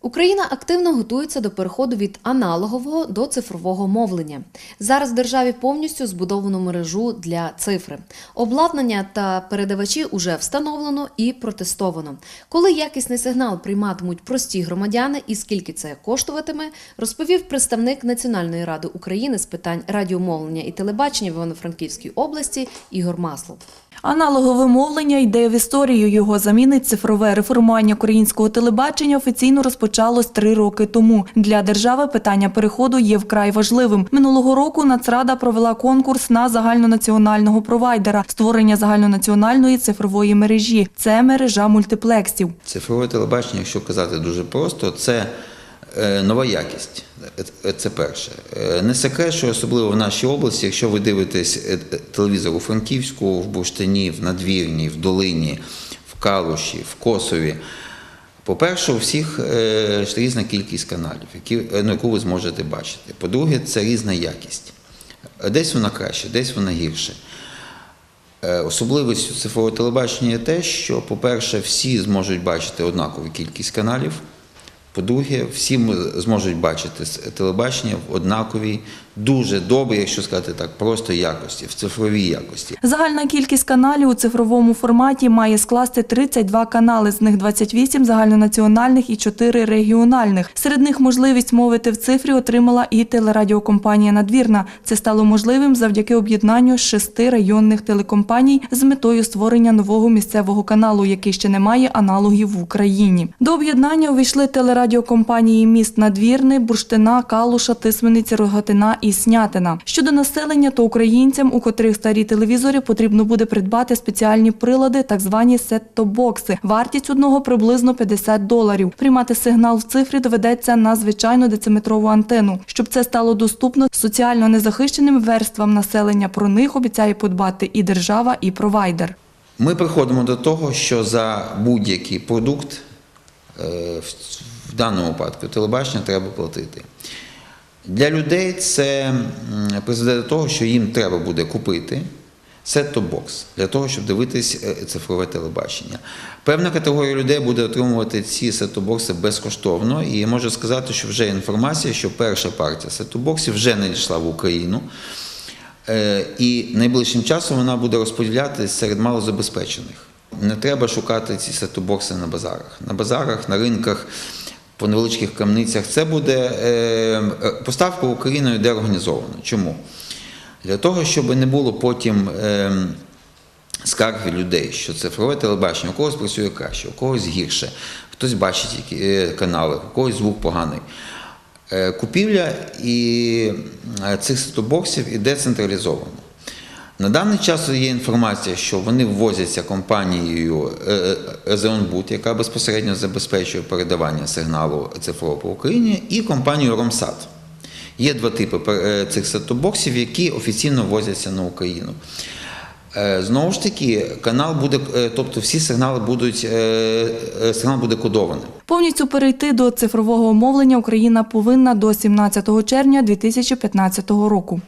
Україна активно готується до переходу від аналогового до цифрового мовлення. Зараз в державі повністю збудовано мережу для цифри. Обладнання та передавачі уже встановлено і протестовано. Коли якісний сигнал прийматимуть прості громадяни і скільки це коштуватиме, розповів представник Національної ради України з питань радіомовлення і телебачення в Івано-Франківській області Ігор Маслов. Аналогове мовлення йде в історію. Його замінить цифрове реформування українського телебачення офіційно розпочалось три роки тому. Для держави питання переходу є вкрай важливим. Минулого року Нацрада провела конкурс на загальнонаціонального провайдера створення загальнонаціональної цифрової мережі. Це мережа мультиплексів. Цифрове телебачення, якщо казати дуже просто, це е, нова якість. Е, Це перше. Е, Не секрет, що особливо в нашій області, якщо ви дивитесь телевізор у Франківську, в Бурштині, в Надвірні, в Долині, в Калуші, в Косові. По-перше, у всіх е, ж різна кількість каналів, які, е, ну, яку ви зможете бачити. По-друге, це різна якість. Е, Десь вона краще, десь вона гірше. Е, Особливістю цифрового телебачення є те, що, по-перше, всі зможуть бачити однакову кількість каналів. По-друге, всі м- зможуть бачити телебачення в однаковій, дуже добрій, якщо сказати так, просто якості, в цифровій якості. Загальна кількість каналів у цифровому форматі має скласти 32 канали, з них 28 загальнонаціональних і 4 регіональних. Серед них можливість мовити в цифрі отримала і телерадіокомпанія Надвірна. Це стало можливим завдяки об'єднанню шести районних телекомпаній з метою створення нового місцевого каналу, який ще не має аналогів в Україні. До об'єднання увійшли телерадіокомпанії міст Надвірни, Бурштина, Калуша, Тисмениці, Рогатина і Снятина. Щодо населення, то українцям, у котрих старі телевізори, потрібно буде придбати спеціальні прилади, так звані сет-топ-бокси. Вартість одного приблизно 50 доларів. Приймати сигнал в цифрі доведеться на звичайну дециметрову антенну. Щоб це стало доступно соціально незахищеним верствам населення, про них обіцяє подбати і держава, і провайдер. Ми приходимо до того, що за будь-який продукт, е, в- даному випадку телебачення треба платити. Для людей це призведе до того, що їм треба буде купити сет-топ-бокс для того, щоб дивитись е, цифрове телебачення. Певна категорія людей буде отримувати ці сет-топ-бокси безкоштовно, і я можу сказати, що вже інформація, що перша партія сет-топ-боксів вже надійшла в Україну. Е, І найближчим часом вона буде розподілятися серед малозабезпечених. Не треба шукати ці сетобокси на базарах. На базарах, на ринках, по невеличких камницях. Це буде е, е, поставка Україною йде організовано. Чому? Для того, щоб не було потім е, скарги людей, що цифрове телебачення у когось працює краще, у когось гірше, хтось бачить канали, у когось звук поганий. Купівля і цих сетобоксів іде централізовано. На даний час є інформація, що вони ввозяться компанією Зеонбут, яка безпосередньо забезпечує передавання сигналу цифрового по Україні, і компанією Ромсат. Є два типи е, цих сетобоксів, які офіційно ввозяться на Україну. Е, Знову ж таки, канал буде, е, тобто всі сигнали будуть, е, е, сигнал буде кодованим. Повністю перейти до цифрового мовлення Україна повинна до 17 червня 2015 року.